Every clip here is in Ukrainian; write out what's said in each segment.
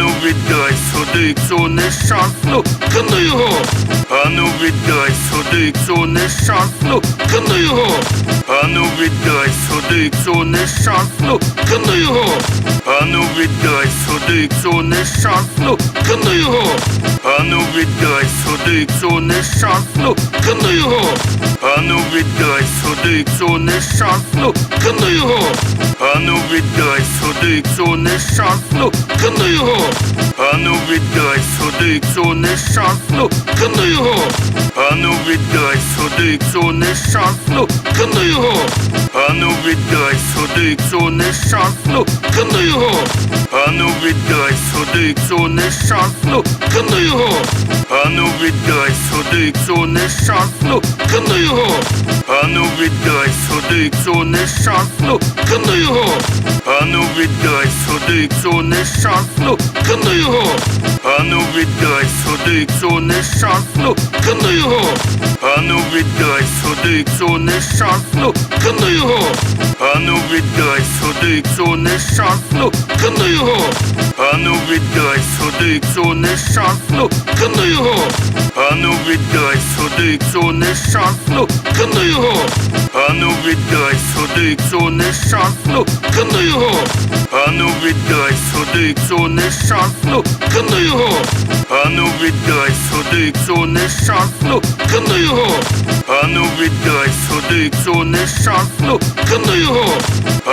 віддай сюди цю нещасну книгу. Ану віддай сюди цю нещасну книгу. Ану віддай сюди цю нещасну книгу. Ану віддай сюди цю нещасну книгу. Ану віддай сюди цю нещасну книгу. Ану віддай сюди цю нещасну книгу. Ану віддай сюди цю нещасну книгу. Віддай сюди цю нещасну книгу. Ану віддай сюди цю нещасну книгу. Ану віддай сюди цю нещасну книгу. Ану віддай сюди цю нещасну книгу. Ану віддай сюди цю нещасну книгу. Ану віддай сюди цю нещасну книгу. Ану віддай сюди цю нещасну книгу. Ану віддай сюди цю нещасну книгу. Ану віддай сюди цю нещасну книгу. Ану віддай сюди цю нещасну книгу. Ану віддай сюди цю нещасну книгу. Ану віддай сюди цю нещасну книгу. Ану віддай сюди цю нещасну книгу. Ану віддай сюди цю нещасну книгу. Ану віддай сюди цю нещасну книгу. Ану віддай сюди цю нещасну книгу.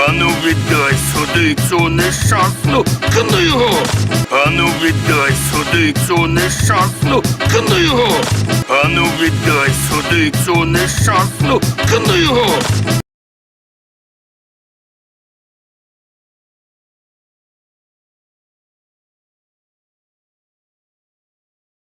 Ану віддай сюди цю нещасну книгу. Ану віддай сюди цю нещасну книгу. Ану віддай сюди цю нещасну книгу.